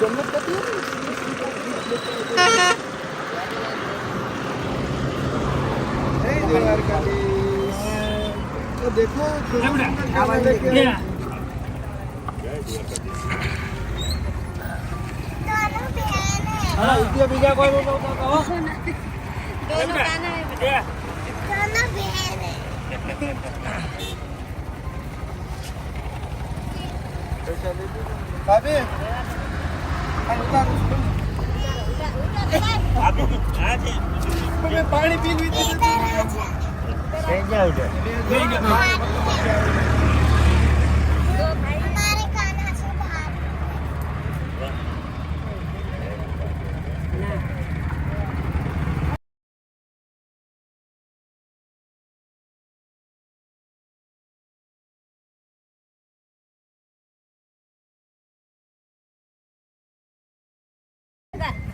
ગમે તે હતી જય દ્વારકાધીશ તો દેખો ખાવા લેકે હા ઉદ્યોગ બીજા કોઈ કહો ભાભી પાણી પી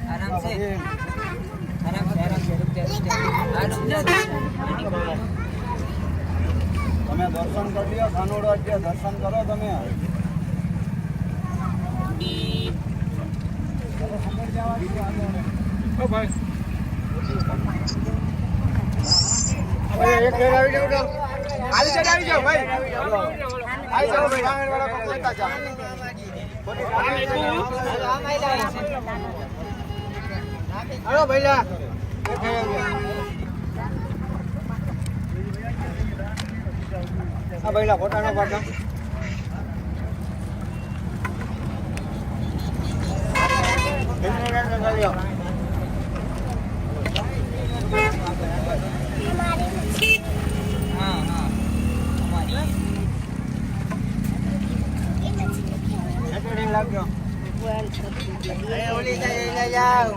આરામ છે આરામ છે આરામ છે. તમે દર્શન કરી લો ખાનોડો દર્શન કરો તમે ભાઈ વાંગણ વાળા પગ લેતા જાઓ હાલો ભૈલા એક ઘેર આવી જાઓ. હા ભૈલા ફોટા નો પાડતા હા હા અમારી લાગજો હેલો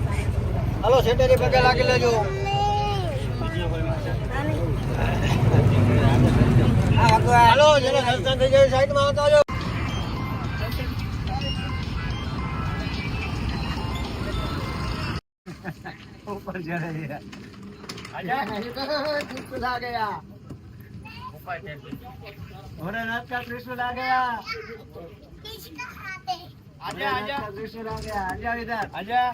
હલો સેટરી પગે લાગી લેજો. હાલો જરા સંસ્થા થઈ જાય સાઈડમાં આવતા આવજો ઉપર જડે અરે ધૂપ લાગયા ઓરે રાત કા કૃષ્ણ લાગયા આજા.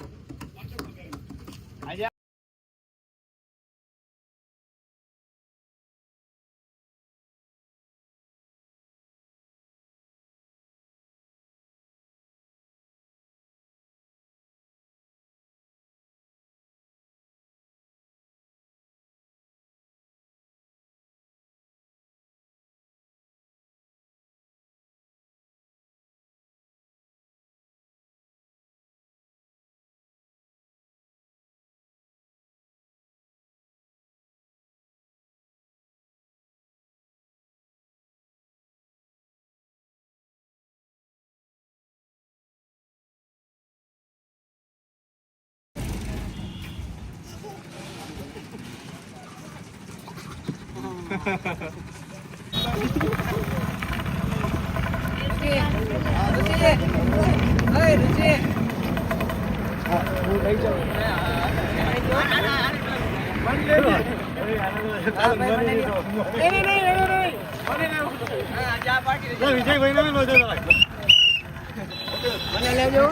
મને લેજો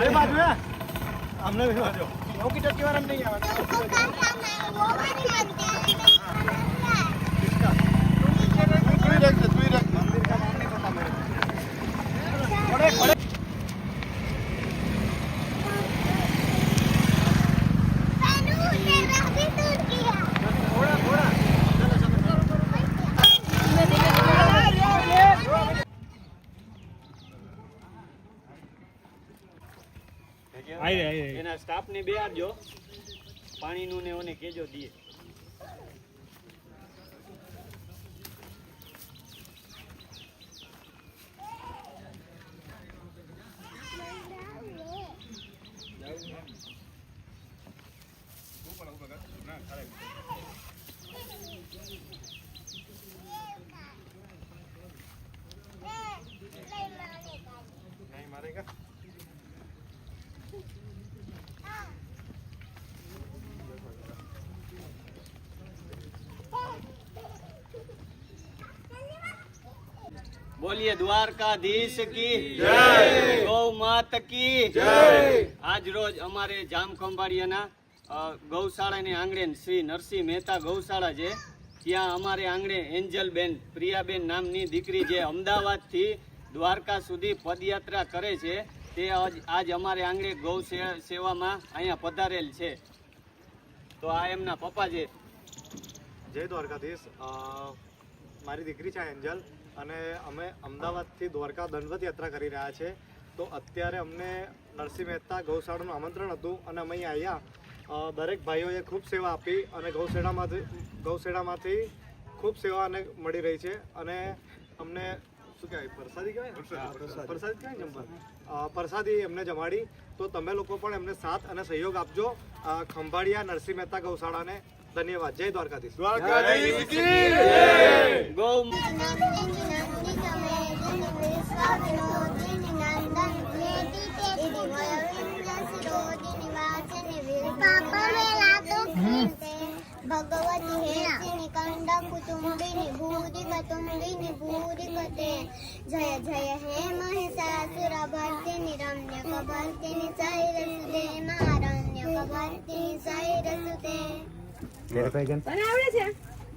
અરે બાજુ બાજુ. ઓકી ટકી વાર નહીં આવે મંદિર એના સ્ટાફ ને બે આપજો પાણીનું ને ઓને કેજો દીએ નહીં મારેગા બોલીએ દ્વારકાધીશ કી જય. ગૌ માત કી જય. આજ રોજ અમારે જામ ખંભાળિયાના ગૌશાળાની આંગણે શ્રી નરસિંહ મહેતા ગૌશાળા છે. ત્યાં અમારે આંગણે એન્જલબેન પ્રિયાબેન નામની દીકરી જે અમદાવાદથી દ્વારકા સુધી પદયાત્રા કરે છે તે આજ આજ અમારે આંગણે ગૌ સેવામાં અહીંયા પધારેલ છે. તો આ એમના પપ્પા છે. જય દ્વારકાધીશ. મારી દીકરી છે એન્જલ. અને અમે અમદાવાદથી દ્વારકા દંડવત યાત્રા કરી રહ્યા છે. તો અત્યારે અમને નરસિંહ મહેતા ગૌશાળાનું આમંત્રણ હતું અને અમે અહીં આવ્યા દરેક ભાઈઓએ ખૂબ સેવા આપી અને ગૌશાળામાંથી ગૌશાળામાંથી ખૂબ સેવા અને મળી રહી છે. અને અમને શું કહેવાય પ્રસાદી કહેવાય પ્રસાદી. કહેવાય જમવા પ્રસાદી એમને જમાડી. તો તમે લોકો પણ એમને સાથ અને સહયોગ આપજો. ખંભાળિયા નરસિંહ મહેતા ગૌશાળાને. ધન્યવાદ. જય દ્વારકાધીશ. ગૌ ભગવતી હેસિની કંડ કુટુંબિની ભૂરી કુટુંબિની ભૂરી કતે જય જય હે મહિષાસુર ભર્તિની રમ્ય કભર્તિની સૈરસુદે મારण्य કભર્તિની સૈરસુદે પણ આવડે છે.